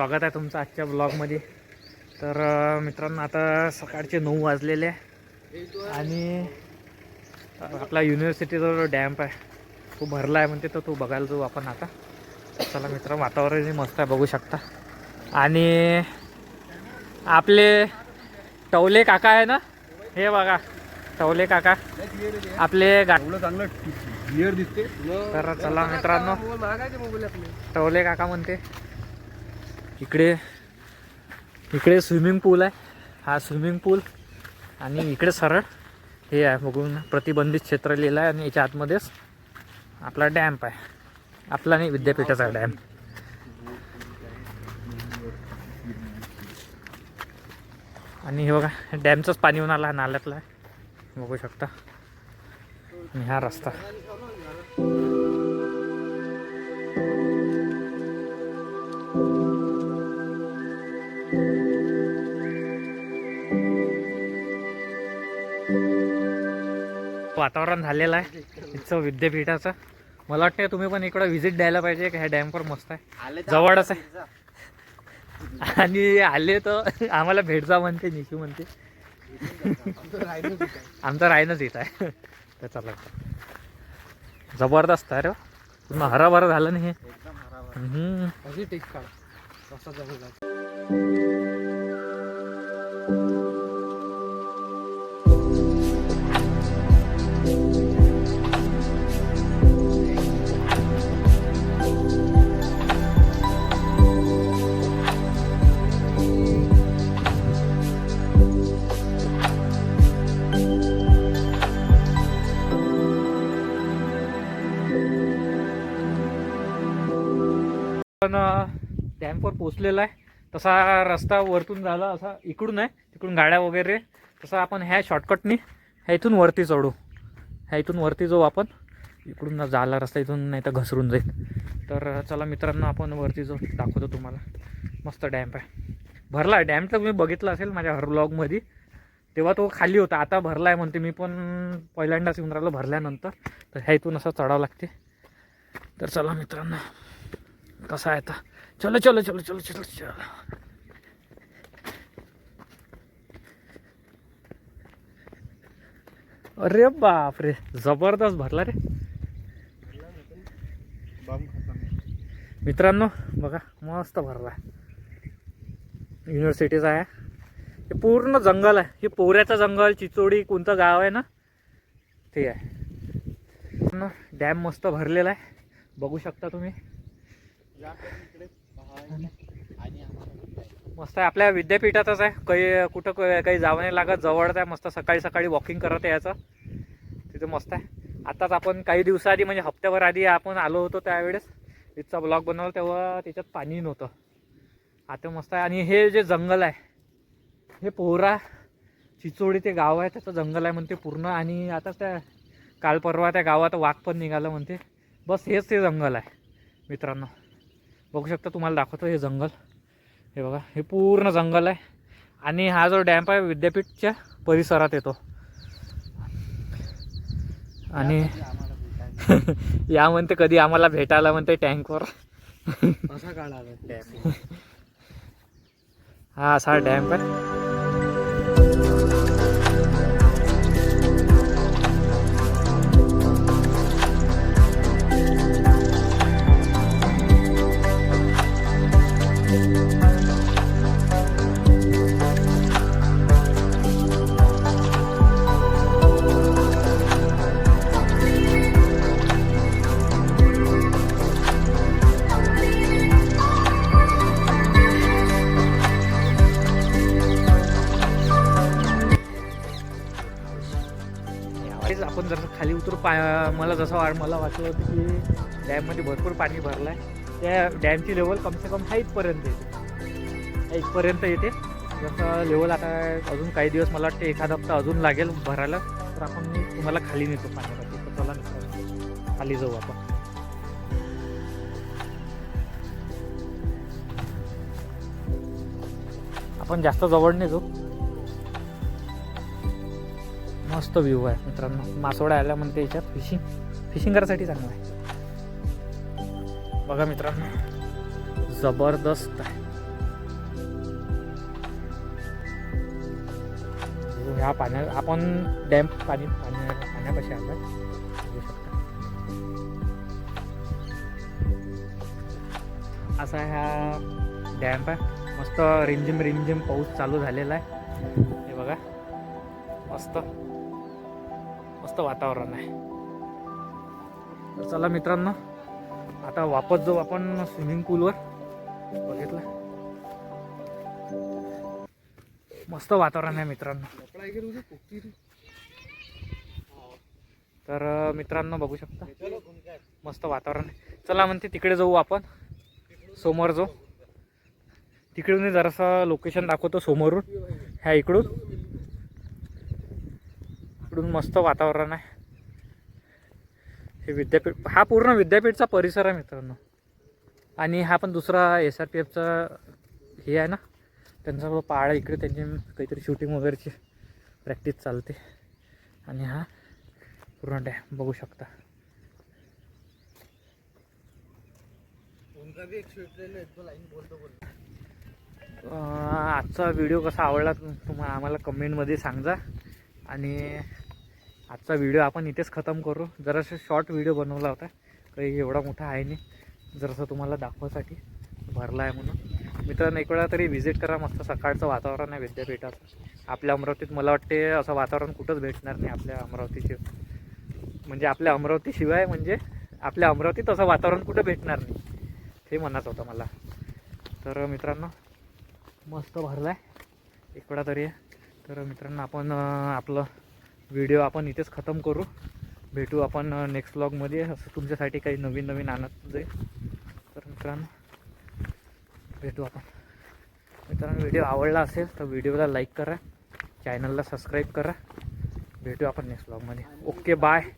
स्वागत आहे तुमचं आजच्या ब्लॉगमध्ये तर मित्रांनो आता सकाळचे नऊ वाजलेले आहे आणि आपला युनिव्हर्सिटीचा जो डॅम्प आहे. तो भरला आहे म्हणते तर तो बघायला जाऊ आपण आता. चला मित्र वातावरणही मस्त आहे बघू शकता. आणि आपले टवले काका आहे ना? हे बघा टवले काका. आपले चांगलं क्लिअर दिसते. तर चला मित्रांनो टवले काका म्हणते. इकडे इकडे स्विमिंग पूल आहे. हा स्विमिंग पूल आणि इकडे सरळ हे आहे बघून प्रतिबंधित क्षेत्र लिहिलं आहे आणि याच्या आतमध्येच आपला डॅम्प आहे. आपला नाही विद्यापीठाचा डॅम्प आणि हे बघा डॅमचंच पाणी होऊन आला नाल्यातला आहे. बघू शकता. आणि हा रस्ता. वातावरण झालेलं आहे. इथचं विद्यापीठाचं. मला वाटतं तुम्ही पण इकडं व्हिजिट द्यायला पाहिजे का ह्या डॅमवर मस्त आहे. जवळच आहे. आणि आले तर आम्हाला भेट जा म्हणते निशू म्हणते. आमचं राहीनच येत आहे. तर चला. जबरदस्त आहे रे. पूर्ण हराभरा झालं नाही हे. पण डॅम्पवर पोचलेला आहे. तसा रस्ता वरतून झाला असा इकडून आहे तिकडून गाड्या वगैरे. तसा आपण ह्या शॉर्टकटनी ह्या इथून वरती चढू. ह्या इथून वरती जाऊ आपण. इकडून झाला रस्ता इथून नाही तर घसरून जाईल. तर चला मित्रांनो आपण वरती जाऊ. दाखवतो तुम्हाला. मस्त डॅम्प आहे. भरला डॅम तर तुम्ही बघितलं असेल माझ्या हर ब्लॉगमध्ये तेव्हा तो खाली होता. आता भरला आहे म्हणते मी पण पहिल्यांदाच येऊन राहिलो भरल्यानंतर. तर ह्या इथून असं चढावं लागते. तर चला मित्रांनो. कसा आहे आता चलो चलो चलो चलो चलो चलो अरे बाप रे जबरदस्त भरला रे. मित्रांनो बघा मस्त भरला. युनिव्हर्सिटीचा आहे. हे पूर्ण जंगल आहे. हे पोऱ्याचं जंगल चिचोडी कोणतं गाव आहे ना? ते आहे. डॅम मस्त भरलेला आहे. बघू शकता तुम्ही. मस्त आहे आपल्या विद्यापीठातच आहे. काही कुठं काही जावं नाही लागत. जवळच आहे मस्त सकाळी सकाळी वॉकिंग करत यायचं तिथे मस्त आहे. आताच आपण काही दिवसाआधी म्हणजे हप्त्याभर आधी आपण आलो होतो त्यावेळेस. तिथचा ब्लॉग बनवला तेव्हा त्याच्यात पाणी नव्हतं. आता मस्त आहे. आणि हे जे जंगल आहे हे पोहरा चिचोडी ते गाव आहे त्याचं जंगल आहे म्हणते पूर्ण. आणि आता त्या काल परवा त्या गावात वाघ पण निघालं म्हणते. बस हेच ते जंगल आहे मित्रांनो. बघू शकता तुम्हाला दाखवतो हे जंगल. हे बघा हे पूर्ण जंगल आहे. आणि हा जो डॅम्प आहे विद्यापीठच्या परिसरात येतो. आणि. या म्हणते कधी आम्हाला भेटायला म्हणते टँकवर. हा असा डॅम्प आहे. तेच आपण जसं खाली उतरू पा मला जसं वा मला वाटलं होतं की डॅममध्ये भरपूर पाणी भरलं आहे त्या डॅमची लेवल कमसे कम हाईटपर्यंत येते. हाईटपर्यंत येते. जसं लेवल आता अजून काही दिवस मला वाटते एखादा हप्ता अजून लागेल भरायला तर आपण मी तुम्हाला खाली नेतो पाण्यासाठी तर चला खाली जाऊ आपण. आपण जास्त जवळ नाही जाऊ. मस्त व्ह्यू आहे मित्रांनो. मासोडा आल्या म्हणते याच्यात. फिशिंग फिशिंग करायसाठी चांगलं आहे. बघा मित्रांनो. जबरदस्त आहे. ह्या पाण्या आपण डॅम पाणी पाणी पाण्यापाशी आलं असा ह्या डॅम्प आहे. मस्त रिमझिम रिमझिम पाऊस चालू झालेला आहे. हे बघा. मस्त. मस्त वातावरण आहे. तर चला मित्रांनो आता वापस जाऊ आपण स्विमिंग पूलवर बघितलं? मस्त वातावरण आहे मित्रांनो. तर मित्रांनो बघू शकता. मस्त वातावरण आहे. चला म्हणते तिकडे जाऊ आपण. समोर जाऊ. तिकडून जरासं लोकेशन दाखवतो समोरून ह्या इकडून. इकडून मस्त वातावरण आहे. हे विद्यापीठ हा पूर्ण विद्यापीठचा परिसर आहे मित्रांनो. आणि हा पण दुसरा एस आर पी एफचा हे आहे ना? त्यांचा आहे इकडे त्यांची काहीतरी शूटिंग वगैरेची प्रॅक्टिस चालते. आणि हा पूर्ण डॅम बघू शकता. आजचा व्हिडिओ कसा आवडला तुम्हाला आम्हाला कमेंटमध्ये सांगा आणि आजचा व्हिडिओ आपण इथेच खतम करू. जरासं शॉर्ट व्हिडिओ बनवला होता. काही एवढा मोठा आहे नाही. जरासं तुम्हाला दाखवासाठी भरला आहे म्हणून. मित्रांनो एक वेळा तरी व्हिजिट करा मस्त सकाळचं वातावरण आहे विद्यापीठाचं. आपल्या अमरावतीत मला वाटते असं वातावरण कुठंच भेटणार नाही आपल्या अमरावतीचे. म्हणजे आपल्या अमरावतीशिवाय म्हणजे आपल्या अमरावतीत असं वातावरण कुठं भेटणार नाही. हे म्हणायचं होतं मला. तर मित्रांनो मस्त भरला आहे एक वेळा तरी. तर मित्रांनो आपण आपलं व्हिडिओ आपण इथेच खतम करू. भेटू आपण नेक्स्ट ब्लॉगमध्ये असं तुमच्यासाठी काही नवीन नवीन आणत जाईल तर मित्रांनो भेटू आपण. मित्रांनो व्हिडिओ आवडला असेल तर व्हिडिओला लाईक करा. चॅनलला सबस्क्राईब करा. भेटू आपण नेक्स्ट ब्लॉगमध्ये ओके बाय